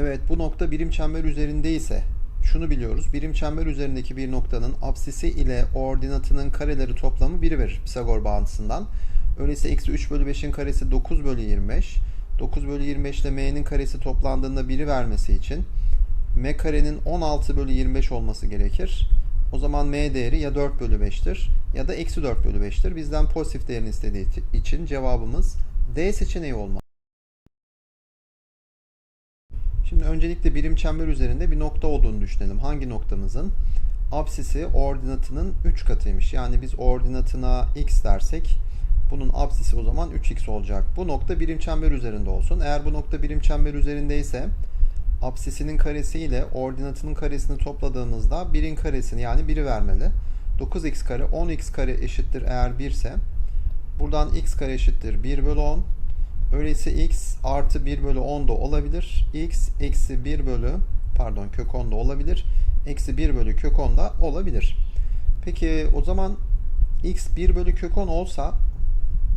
Evet bu nokta birim çember üzerinde ise şunu biliyoruz. Birim çember üzerindeki bir noktanın apsisi ile ordinatının kareleri toplamı 1'i verir Pisagor bağıntısından. Öyleyse eksi 3 bölü 5'in karesi 9 bölü 25. 9 bölü 25 ile m'nin karesi toplandığında 1'i vermesi için m karenin 16 bölü 25 olması gerekir. O zaman m değeri ya 4 bölü 5'tir ya da eksi 4 bölü 5'tir. Bizden pozitif değerini istediği için cevabımız D seçeneği olmalı. Şimdi öncelikle birim çember üzerinde bir nokta olduğunu düşünelim. Hangi noktamızın? Apsisi ordinatının 3 katıymış. Yani biz ordinatına x dersek bunun apsisi o zaman 3x olacak. Bu nokta birim çember üzerinde olsun. Eğer bu nokta birim çember üzerindeyse apsisinin karesi ile ordinatının karesini topladığımızda 1'in karesini yani 1'i vermeli. 9x kare 10x kare eşittir eğer 1 ise buradan x kare eşittir 1 bölü 10 Öyleyse x artı 1 bölü 10 da olabilir. x eksi 1 bölü pardon kök 10 da olabilir. Eksi 1 bölü kök 10 da olabilir. Peki o zaman x 1 bölü kök 10 olsa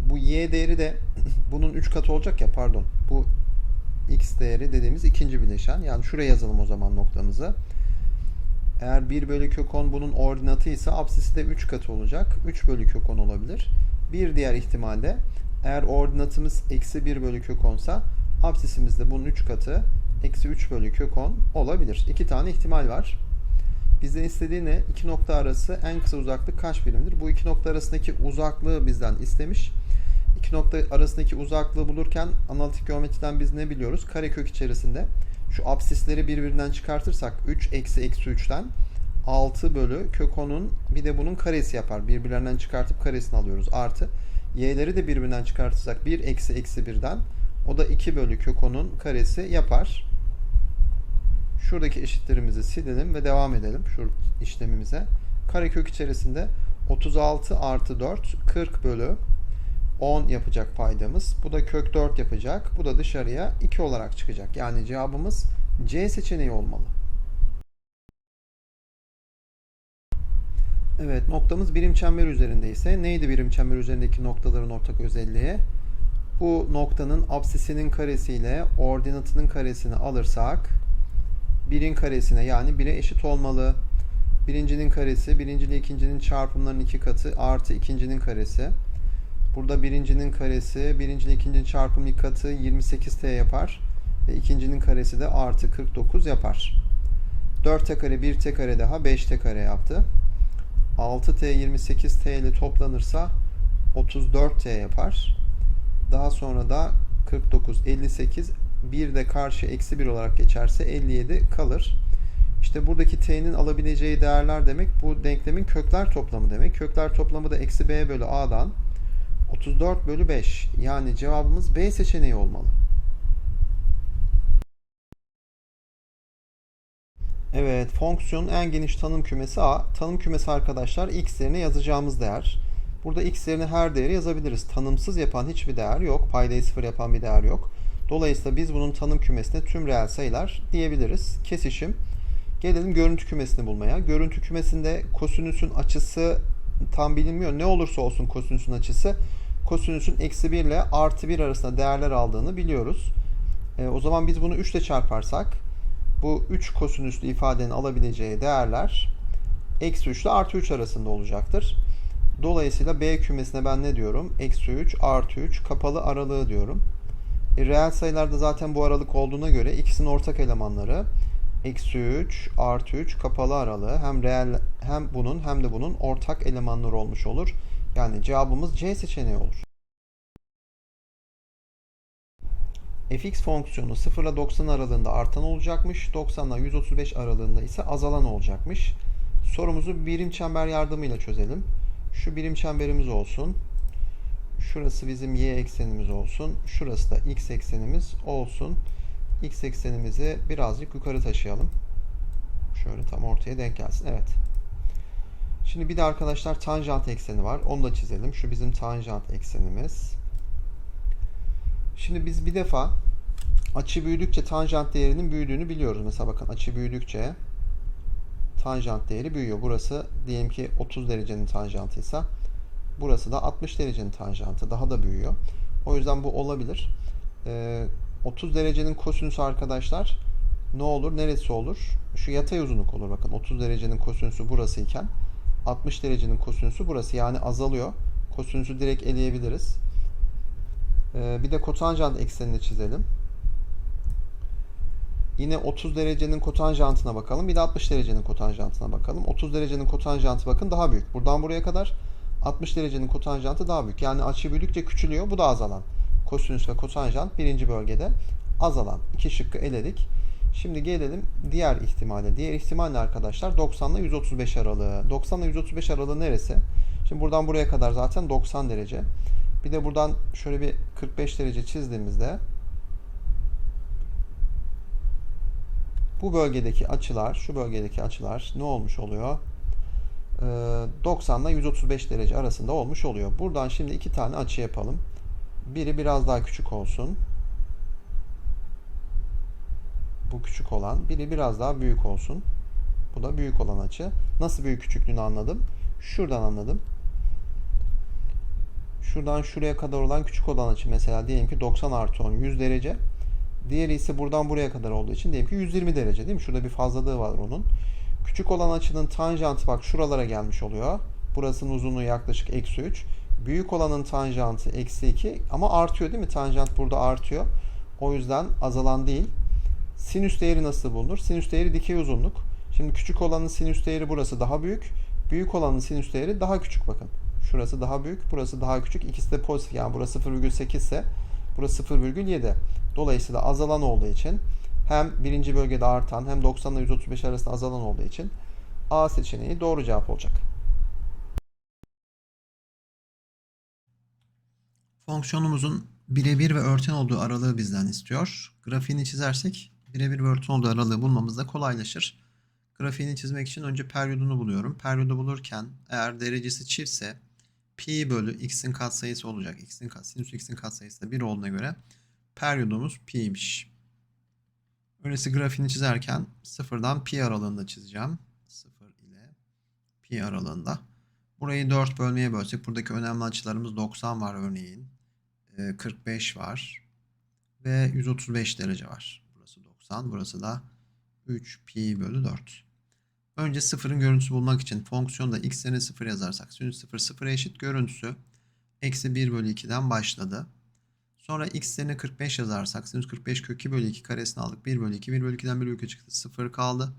bu y değeri de bunun 3 katı olacak ya pardon. Bu x değeri dediğimiz ikinci bileşen. Yani şuraya yazalım o zaman noktamızı. Eğer 1 bölü kök 10 bunun ordinatı ise apsisi de 3 katı olacak. 3 bölü kök 10 olabilir. Bir diğer ihtimalde eğer ordinatımız eksi 1 bölü kök 10 sa apsisimiz de bunun 3 katı eksi 3 bölü kök 10 olabilir. İki tane ihtimal var. Bizden istediği ne? İki nokta arası en kısa uzaklık kaç birimdir? Bu iki nokta arasındaki uzaklığı bizden istemiş. İki nokta arasındaki uzaklığı bulurken analitik geometriden biz ne biliyoruz? Karekök içerisinde şu apsisleri birbirinden çıkartırsak 3 eksi eksi 3'ten 6 bölü kök 10'un bir de bunun karesi yapar. Birbirlerinden çıkartıp karesini alıyoruz. Artı y'leri de birbirinden çıkartırsak 1 eksi eksi 1'den o da 2 bölü kök 10'un karesi yapar. Şuradaki eşitlerimizi silelim ve devam edelim şu işlemimize. Karekök içerisinde 36 artı 4 40 bölü 10 yapacak paydamız. Bu da kök 4 yapacak. Bu da dışarıya 2 olarak çıkacak. Yani cevabımız C seçeneği olmalı. Evet noktamız birim çember üzerinde ise neydi birim çember üzerindeki noktaların ortak özelliği? Bu noktanın apsisinin karesiyle ordinatının karesini alırsak birin karesine yani 1'e eşit olmalı. Birincinin karesi birinci ile ikincinin çarpımlarının iki katı artı ikincinin karesi. Burada birincinin karesi birinci ile ikincinin çarpımı iki katı 28t yapar. Ve ikincinin karesi de artı 49 yapar. 4t kare 1t kare daha 5t kare yaptı. 6t 28t ile toplanırsa 34t yapar. Daha sonra da 49, 58 bir de karşı eksi 1 olarak geçerse 57 kalır. İşte buradaki t'nin alabileceği değerler demek bu denklemin kökler toplamı demek. Kökler toplamı da eksi b bölü a'dan 34 bölü 5. Yani cevabımız B seçeneği olmalı. Evet, fonksiyonun en geniş tanım kümesi A. Tanım kümesi arkadaşlar x yerine yazacağımız değer. Burada x yerine her değeri yazabiliriz. Tanımsız yapan hiçbir değer yok. Paydayı sıfır yapan bir değer yok. Dolayısıyla biz bunun tanım kümesine tüm reel sayılar diyebiliriz. Kesişim. Gelelim görüntü kümesini bulmaya. Görüntü kümesinde kosinüsün açısı tam bilinmiyor. Ne olursa olsun kosinüsün açısı kosinüsün eksi 1 ile artı 1 arasında değerler aldığını biliyoruz. E, o zaman biz bunu 3 ile çarparsak bu 3 kosinüslü ifadenin alabileceği değerler eksi 3 ile artı 3 arasında olacaktır. Dolayısıyla B kümesine ben ne diyorum? Eksi 3 artı 3 kapalı aralığı diyorum. E, reel sayılarda zaten bu aralık olduğuna göre ikisinin ortak elemanları eksi 3 artı 3 kapalı aralığı hem reel hem bunun hem de bunun ortak elemanları olmuş olur. Yani cevabımız C seçeneği olur. Fx fonksiyonu 0 ile 90 aralığında artan olacakmış. 90 ile 135 aralığında ise azalan olacakmış. Sorumuzu birim çember yardımıyla çözelim. Şu birim çemberimiz olsun. Şurası bizim y eksenimiz olsun. Şurası da x eksenimiz olsun. x eksenimizi birazcık yukarı taşıyalım. Şöyle tam ortaya denk gelsin. Evet. Şimdi bir de arkadaşlar tanjant ekseni var. Onu da çizelim. Şu bizim tanjant eksenimiz. Şimdi biz bir defa açı büyüdükçe tanjant değerinin büyüdüğünü biliyoruz. Mesela bakın açı büyüdükçe tanjant değeri büyüyor. Burası diyelim ki 30 derecenin tanjantıysa burası da 60 derecenin tanjantı. Daha da büyüyor. O yüzden bu olabilir. Ee, 30 derecenin kosinüsü arkadaşlar ne olur? Neresi olur? Şu yatay uzunluk olur bakın. 30 derecenin kosinüsü burası iken 60 derecenin kosinüsü burası. Yani azalıyor. Kosinüsü direkt eleyebiliriz. Ee, bir de kotanjant eksenini çizelim. Yine 30 derecenin kotanjantına bakalım. Bir de 60 derecenin kotanjantına bakalım. 30 derecenin kotanjantı bakın daha büyük. Buradan buraya kadar 60 derecenin kotanjantı daha büyük. Yani açı büyüdükçe küçülüyor. Bu da azalan. Kosinüs ve kotanjant birinci bölgede azalan. İki şıkkı eledik. Şimdi gelelim diğer ihtimale. Diğer ihtimal ne arkadaşlar? 90 ile 135 aralığı. 90 ile 135 aralığı neresi? Şimdi buradan buraya kadar zaten 90 derece. Bir de buradan şöyle bir 45 derece çizdiğimizde bu bölgedeki açılar, şu bölgedeki açılar ne olmuş oluyor? Ee, 90 ile 135 derece arasında olmuş oluyor. Buradan şimdi iki tane açı yapalım. Biri biraz daha küçük olsun. Bu küçük olan. Biri biraz daha büyük olsun. Bu da büyük olan açı. Nasıl büyük küçüklüğünü anladım? Şuradan anladım. Şuradan şuraya kadar olan küçük olan açı mesela diyelim ki 90 artı 10 100 derece. Diğeri ise buradan buraya kadar olduğu için diyelim ki 120 derece değil mi? Şurada bir fazlalığı var onun. Küçük olan açının tanjantı bak şuralara gelmiş oluyor. Burasının uzunluğu yaklaşık eksi 3. Büyük olanın tanjantı eksi 2 ama artıyor değil mi? Tanjant burada artıyor. O yüzden azalan değil. Sinüs değeri nasıl bulunur? Sinüs değeri dikey uzunluk. Şimdi küçük olanın sinüs değeri burası daha büyük. Büyük olanın sinüs değeri daha küçük bakın. Şurası daha büyük, burası daha küçük. İkisi de pozitif. Yani burası 0,8 ise burası 0,7. Dolayısıyla azalan olduğu için hem birinci bölgede artan hem 90 ile 135 arasında azalan olduğu için A seçeneği doğru cevap olacak. Fonksiyonumuzun birebir ve örten olduğu aralığı bizden istiyor. Grafiğini çizersek birebir ve örten olduğu aralığı bulmamız da kolaylaşır. Grafiğini çizmek için önce periyodunu buluyorum. Periyodu bulurken eğer derecesi çiftse pi bölü x'in katsayısı olacak. x'in kat, sinüs x'in katsayısı da 1 olduğuna göre periyodumuz pi'ymiş. Öyleyse grafiğini çizerken sıfırdan pi aralığında çizeceğim. 0 ile pi aralığında. Burayı 4 bölmeye bölsek buradaki önemli açılarımız 90 var örneğin. Ee, 45 var. Ve 135 derece var. Burası 90. Burası da 3 pi bölü 4. Önce sıfırın görüntüsü bulmak için fonksiyonda x'lerini 0 yazarsak sinüs 0 0'a eşit görüntüsü eksi 1 bölü 2'den başladı. Sonra x'lerini 45 yazarsak sinüs 45 kök 2 bölü 2 karesini aldık. 1 bölü 2 1 bölü 2'den 1 bölü 2 çıktı. 0 kaldı.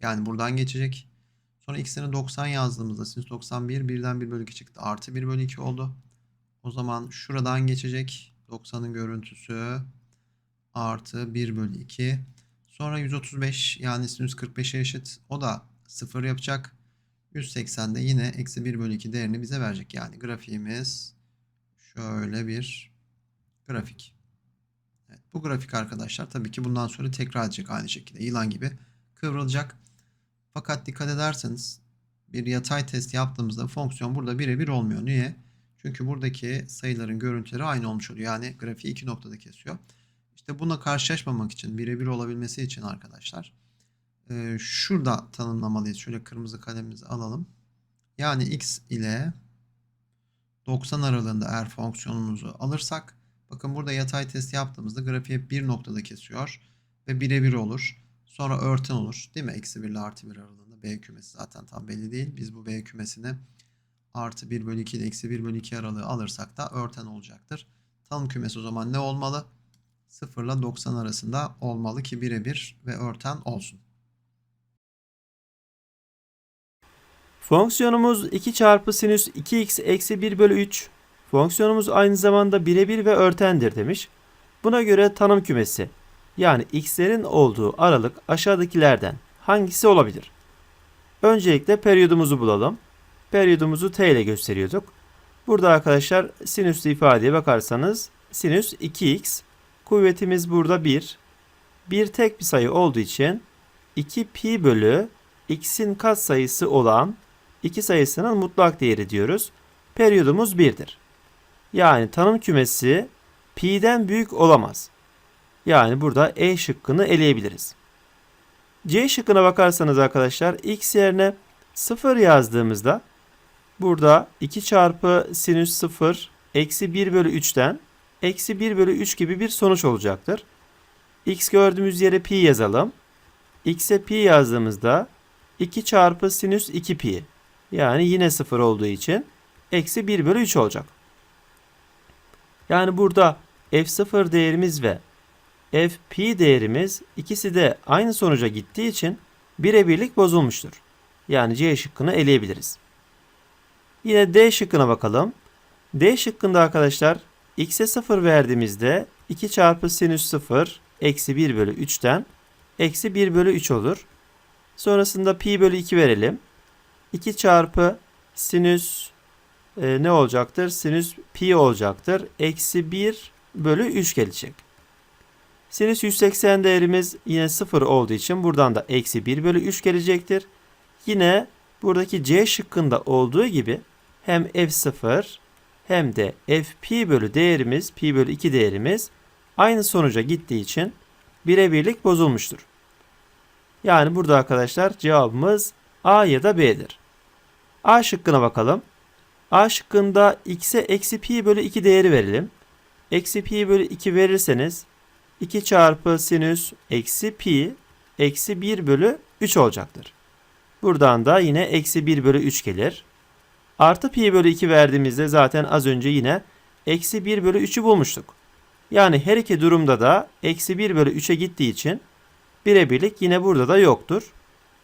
Yani buradan geçecek. Sonra x'lerini 90 yazdığımızda sinüs 91 1'den 1 bölü 2 çıktı. Artı 1 bölü 2 oldu. O zaman şuradan geçecek. 90'ın görüntüsü artı 1 bölü 2. Sonra 135 yani sinüs 45'e eşit. O da 0 yapacak. 180'de yine eksi 1 bölü 2 değerini bize verecek. Yani grafiğimiz şöyle bir grafik. Evet, bu grafik arkadaşlar tabii ki bundan sonra tekrar edecek aynı şekilde. Yılan gibi kıvrılacak. Fakat dikkat ederseniz bir yatay test yaptığımızda fonksiyon burada birebir olmuyor. Niye? Çünkü buradaki sayıların görüntüleri aynı olmuş oluyor. Yani grafiği iki noktada kesiyor. İşte buna karşılaşmamak için, birebir olabilmesi için arkadaşlar e, şurada tanımlamalıyız. Şöyle kırmızı kalemimizi alalım. Yani x ile 90 aralığında eğer fonksiyonumuzu alırsak bakın burada yatay test yaptığımızda grafiği bir noktada kesiyor ve birebir olur. Sonra örten olur. Değil mi? Eksi 1 ile artı 1 aralığında B kümesi zaten tam belli değil. Biz bu B kümesini artı 1 bölü 2 ile eksi 1 bölü 2 aralığı alırsak da örten olacaktır. Tanım kümesi o zaman ne olmalı? 0 ile 90 arasında olmalı ki birebir ve örten olsun. Fonksiyonumuz 2 çarpı sinüs 2x eksi 1 bölü 3. Fonksiyonumuz aynı zamanda birebir ve örtendir demiş. Buna göre tanım kümesi yani x'lerin olduğu aralık aşağıdakilerden hangisi olabilir? Öncelikle periyodumuzu bulalım. Periyodumuzu t ile gösteriyorduk. Burada arkadaşlar sinüslü ifadeye bakarsanız sinüs 2x kuvvetimiz burada 1. 1 tek bir sayı olduğu için 2 pi bölü x'in katsayısı olan 2 sayısının mutlak değeri diyoruz. Periyodumuz 1'dir. Yani tanım kümesi pi'den büyük olamaz. Yani burada E şıkkını eleyebiliriz. C şıkkına bakarsanız arkadaşlar x yerine 0 yazdığımızda burada 2 çarpı sinüs 0 eksi 1 bölü 3'ten eksi 1 bölü 3 gibi bir sonuç olacaktır. x gördüğümüz yere pi yazalım. x'e pi yazdığımızda 2 çarpı sinüs 2 pi. Yani yine 0 olduğu için eksi 1 bölü 3 olacak. Yani burada f0 değerimiz ve f pi değerimiz ikisi de aynı sonuca gittiği için birebirlik bozulmuştur. Yani C şıkkını eleyebiliriz. Yine D şıkkına bakalım. D şıkkında arkadaşlar x'e 0 verdiğimizde 2 çarpı sinüs 0 eksi 1 bölü 3'ten eksi 1 bölü 3 olur. Sonrasında pi bölü 2 verelim. 2 çarpı sinüs e, ne olacaktır? Sinüs pi olacaktır. Eksi 1 bölü 3 gelecek. Sinüs 180 değerimiz yine 0 olduğu için buradan da eksi 1 bölü 3 gelecektir. Yine buradaki C şıkkında olduğu gibi hem f0 hem de f pi bölü değerimiz pi bölü 2 değerimiz aynı sonuca gittiği için birebirlik bozulmuştur. Yani burada arkadaşlar cevabımız A ya da B'dir. A şıkkına bakalım. A şıkkında x'e eksi pi bölü 2 değeri verelim. Eksi pi bölü 2 verirseniz 2 çarpı sinüs eksi pi eksi 1 bölü 3 olacaktır. Buradan da yine eksi 1 bölü 3 gelir. Artı pi bölü 2 verdiğimizde zaten az önce yine eksi 1 bölü 3'ü bulmuştuk. Yani her iki durumda da eksi 1 bölü 3'e gittiği için birebirlik yine burada da yoktur.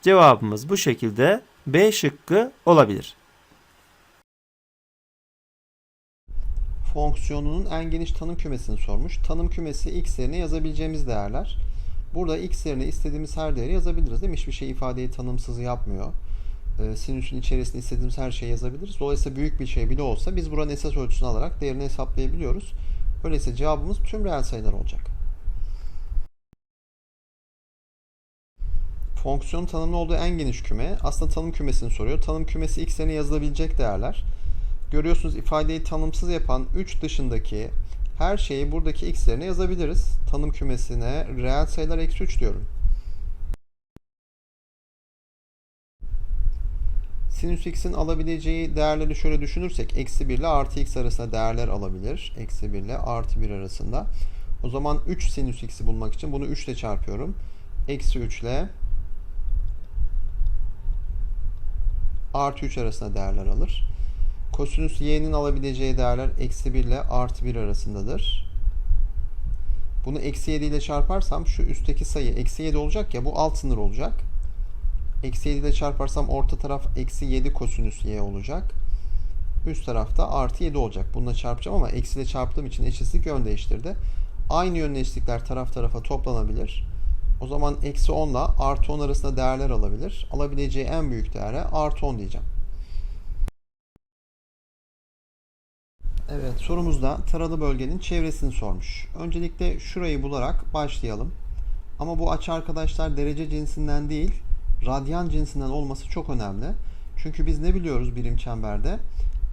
Cevabımız bu şekilde B şıkkı olabilir. Fonksiyonunun en geniş tanım kümesini sormuş. Tanım kümesi x yerine yazabileceğimiz değerler. Burada x yerine istediğimiz her değeri yazabiliriz değil mi? Hiçbir şey ifadeyi tanımsız yapmıyor. Ee, sinüsün içerisinde istediğimiz her şeyi yazabiliriz. Dolayısıyla büyük bir şey bile olsa biz buranın esas ölçüsünü alarak değerini hesaplayabiliyoruz. Öyleyse cevabımız tüm reel sayılar olacak. Fonksiyon tanımlı olduğu en geniş küme aslında tanım kümesini soruyor. Tanım kümesi x yerine yazılabilecek değerler. Görüyorsunuz ifadeyi tanımsız yapan 3 dışındaki her şeyi buradaki x yerine yazabiliriz. Tanım kümesine reel sayılar eksi 3 diyorum. Sinüs x'in alabileceği değerleri şöyle düşünürsek eksi 1 ile artı x arasında değerler alabilir. Eksi 1 ile artı 1 arasında. O zaman 3 sinüs x'i bulmak için bunu 3 ile çarpıyorum. Eksi 3 ile artı 3 arasında değerler alır. Kosinüs y'nin alabileceği değerler eksi 1 ile artı 1 arasındadır. Bunu eksi 7 ile çarparsam şu üstteki sayı eksi 7 olacak ya bu alt sınır olacak. Eksi 7 ile çarparsam orta taraf eksi 7 kosinüs y olacak. Üst tarafta artı 7 olacak. Bununla çarpacağım ama eksi ile çarptığım için eşitlik yön değiştirdi. Aynı yönlü eşitlikler taraf tarafa toplanabilir. O zaman eksi 10 ile artı 10 arasında değerler alabilir. Alabileceği en büyük değere artı 10 diyeceğim. Evet sorumuzda taralı bölgenin çevresini sormuş. Öncelikle şurayı bularak başlayalım. Ama bu açı arkadaşlar derece cinsinden değil, radyan cinsinden olması çok önemli. Çünkü biz ne biliyoruz birim çemberde?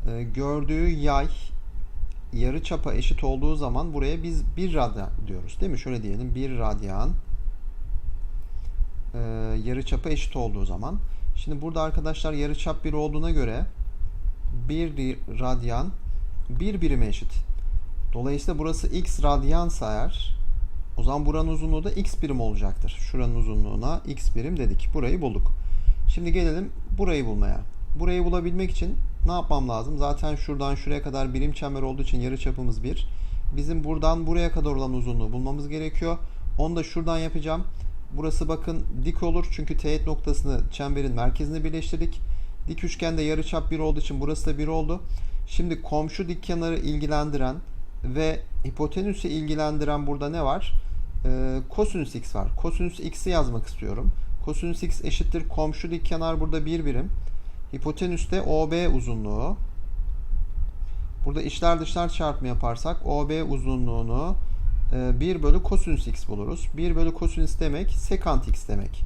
Ee, gördüğü yay yarı çapa eşit olduğu zaman buraya biz 1 radyan diyoruz. Değil mi? Şöyle diyelim 1 radyan e, yarı çapa eşit olduğu zaman. Şimdi burada arkadaşlar yarı çap 1 olduğuna göre 1 radyan 1 birime eşit. Dolayısıyla burası x radyansa eğer o zaman buranın uzunluğu da x birim olacaktır. Şuranın uzunluğuna x birim dedik. Burayı bulduk. Şimdi gelelim burayı bulmaya. Burayı bulabilmek için ne yapmam lazım? Zaten şuradan şuraya kadar birim çember olduğu için yarı çapımız 1. Bizim buradan buraya kadar olan uzunluğu bulmamız gerekiyor. Onu da şuradan yapacağım. Burası bakın dik olur. Çünkü teğet noktasını çemberin merkezine birleştirdik. Dik üçgende yarıçap 1 olduğu için burası da 1 oldu. Şimdi komşu dik kenarı ilgilendiren ve hipotenüsü ilgilendiren burada ne var? Ee, kosinüs x var. Kosinüs x'i yazmak istiyorum. Kosinüs x eşittir komşu dik kenar burada 1 birim. Hipotenüste OB uzunluğu. Burada içler dışlar çarpımı yaparsak OB uzunluğunu 1 bölü kosinüs x buluruz. 1 bölü kosinüs demek sekant x demek.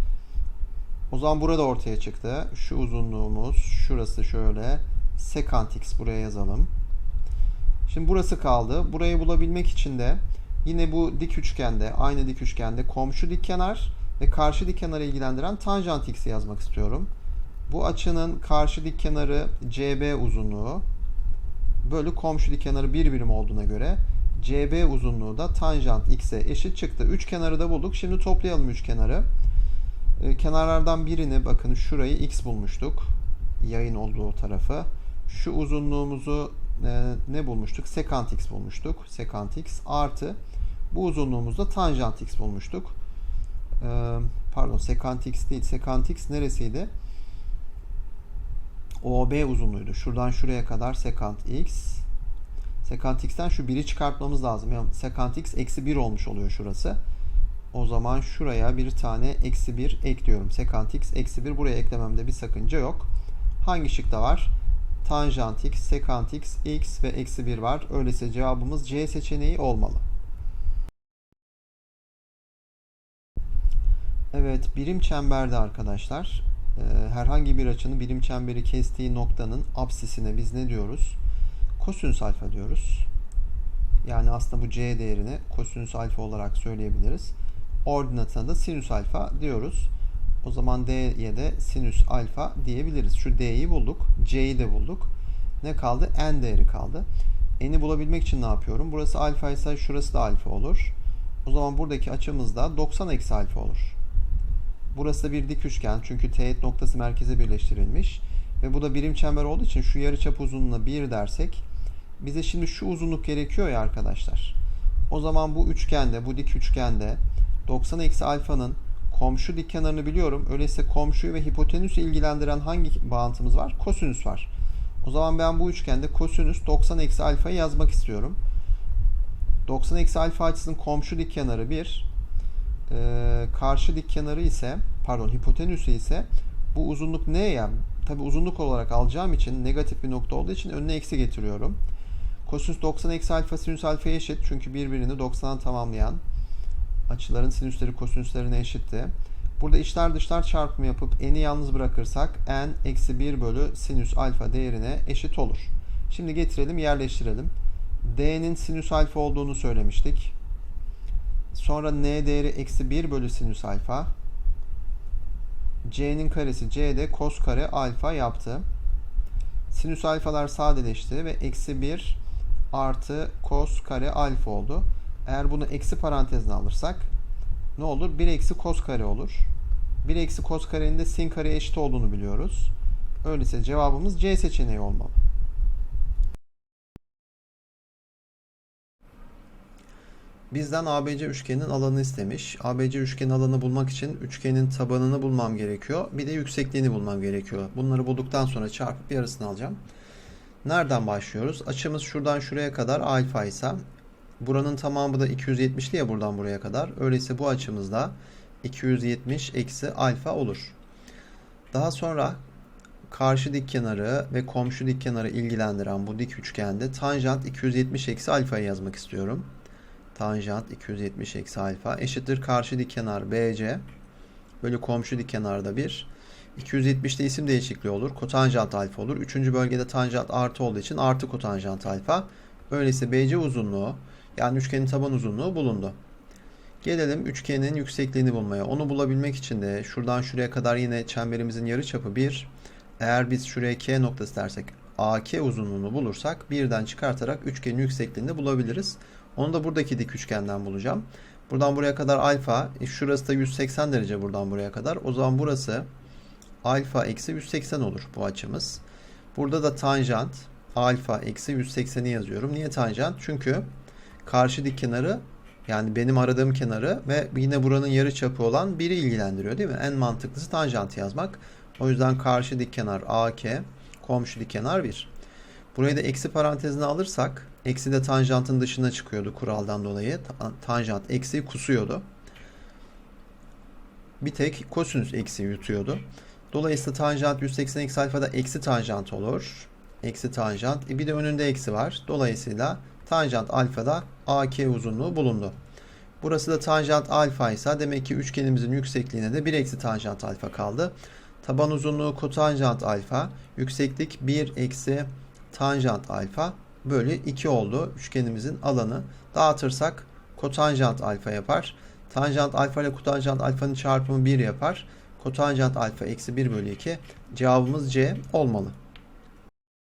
O zaman burada ortaya çıktı. Şu uzunluğumuz şurası şöyle sekant x buraya yazalım. Şimdi burası kaldı. Burayı bulabilmek için de yine bu dik üçgende aynı dik üçgende komşu dik kenar ve karşı dik kenarı ilgilendiren tanjant x'i yazmak istiyorum. Bu açının karşı dik kenarı CB uzunluğu bölü komşu dik kenarı bir birim olduğuna göre CB uzunluğu da tanjant x'e eşit çıktı. Üç kenarı da bulduk. Şimdi toplayalım üç kenarı. E, kenarlardan birini bakın şurayı x bulmuştuk. Yayın olduğu tarafı. Şu uzunluğumuzu e, ne bulmuştuk? Sekant x bulmuştuk. Sekant x artı bu uzunluğumuzda tanjant x bulmuştuk. E, pardon sekant x değil. Sekant x neresiydi? OB uzunluğuydu. Şuradan şuraya kadar sekant x. Sekant x'ten şu 1'i çıkartmamız lazım. Yani sekant x eksi 1 olmuş oluyor şurası. O zaman şuraya bir tane eksi 1 ekliyorum. Sekant x eksi 1 buraya eklememde bir sakınca yok. Hangi şıkta var? Tanjant x, sekant x, x ve eksi 1 var. Öyleyse cevabımız C seçeneği olmalı. Evet, birim çemberde arkadaşlar e, herhangi bir açının birim çemberi kestiği noktanın apsisine biz ne diyoruz? Kosinüs alfa diyoruz. Yani aslında bu c değerini kosinüs alfa olarak söyleyebiliriz. Ordinatına da sinüs alfa diyoruz. O zaman d'ye de sinüs alfa diyebiliriz. Şu d'yi bulduk. c'yi de bulduk. Ne kaldı? n değeri kaldı. n'i bulabilmek için ne yapıyorum? Burası alfa ise şurası da alfa olur. O zaman buradaki açımız da 90 eksi alfa olur. Burası da bir dik üçgen çünkü teğet noktası merkeze birleştirilmiş. Ve bu da birim çember olduğu için şu yarıçap uzunluğuna 1 dersek bize şimdi şu uzunluk gerekiyor ya arkadaşlar. O zaman bu üçgende, bu dik üçgende 90 eksi alfanın komşu dik kenarını biliyorum. Öyleyse komşuyu ve hipotenüsü ilgilendiren hangi bağıntımız var? Kosinüs var. O zaman ben bu üçgende kosinüs 90 eksi alfayı yazmak istiyorum. 90 eksi alfa açısının komşu dik kenarı 1. Ee, karşı dik kenarı ise pardon hipotenüsü ise bu uzunluk ne ya? Tabi uzunluk olarak alacağım için negatif bir nokta olduğu için önüne eksi getiriyorum. Kosinüs 90 eksi alfa sinüs alfaya eşit. Çünkü birbirini 90'a tamamlayan açıların sinüsleri kosinüslerine eşitti. Burada içler dışlar çarpımı yapıp n'i yalnız bırakırsak n eksi 1 bölü sinüs alfa değerine eşit olur. Şimdi getirelim yerleştirelim. d'nin sinüs alfa olduğunu söylemiştik. Sonra n değeri eksi 1 bölü sinüs alfa. c'nin karesi c'de kos kare alfa yaptı. Sinüs alfalar sadeleşti ve eksi 1 artı kos kare alfa oldu. Eğer bunu eksi parantezine alırsak ne olur? 1 eksi kos kare olur. 1 eksi kos karenin de sin kareye eşit olduğunu biliyoruz. Öyleyse cevabımız C seçeneği olmalı. Bizden ABC üçgenin alanı istemiş. ABC üçgenin alanı bulmak için üçgenin tabanını bulmam gerekiyor. Bir de yüksekliğini bulmam gerekiyor. Bunları bulduktan sonra çarpıp yarısını alacağım. Nereden başlıyoruz? Açımız şuradan şuraya kadar alfa ise buranın tamamı da 270'li ya buradan buraya kadar. Öyleyse bu açımızda 270 eksi alfa olur. Daha sonra karşı dik kenarı ve komşu dik kenarı ilgilendiren bu dik üçgende tanjant 270 eksi alfayı yazmak istiyorum. Tanjant 270 eksi alfa eşittir karşı dik kenar BC bölü komşu dik kenarda 1. 270'te isim değişikliği olur. Kotanjant alfa olur. Üçüncü bölgede tanjant artı olduğu için artı kotanjant alfa. Öyleyse BC uzunluğu yani üçgenin taban uzunluğu bulundu. Gelelim üçgenin yüksekliğini bulmaya. Onu bulabilmek için de şuradan şuraya kadar yine çemberimizin yarıçapı 1. Eğer biz şuraya K noktası dersek AK uzunluğunu bulursak birden çıkartarak üçgenin yüksekliğini bulabiliriz. Onu da buradaki dik üçgenden bulacağım. Buradan buraya kadar alfa. E şurası da 180 derece buradan buraya kadar. O zaman burası alfa eksi 180 olur bu açımız. Burada da tanjant alfa eksi 180'i yazıyorum. Niye tanjant? Çünkü karşı dik kenarı yani benim aradığım kenarı ve yine buranın yarı çapı olan biri ilgilendiriyor değil mi? En mantıklısı tanjant yazmak. O yüzden karşı dik kenar AK, komşu dik kenar 1. Burayı da eksi parantezine alırsak eksi de tanjantın dışına çıkıyordu kuraldan dolayı. Ta- Tanjant eksiyi kusuyordu. Bir tek kosinüs eksi yutuyordu. Dolayısıyla tanjant 180 eksi alfa da eksi tanjant olur. Eksi tanjant. E bir de önünde eksi var. Dolayısıyla tanjant alfada AK uzunluğu bulundu. Burası da tanjant alfa ise demek ki üçgenimizin yüksekliğine de 1 eksi tanjant alfa kaldı. Taban uzunluğu kotanjant alfa. Yükseklik 1 eksi tanjant alfa bölü 2 oldu. Üçgenimizin alanı. Dağıtırsak kotanjant alfa yapar. Tanjant alfa ile kotanjant alfanın çarpımı 1 yapar. Kotanjant alfa eksi 1 bölü 2. Cevabımız C olmalı.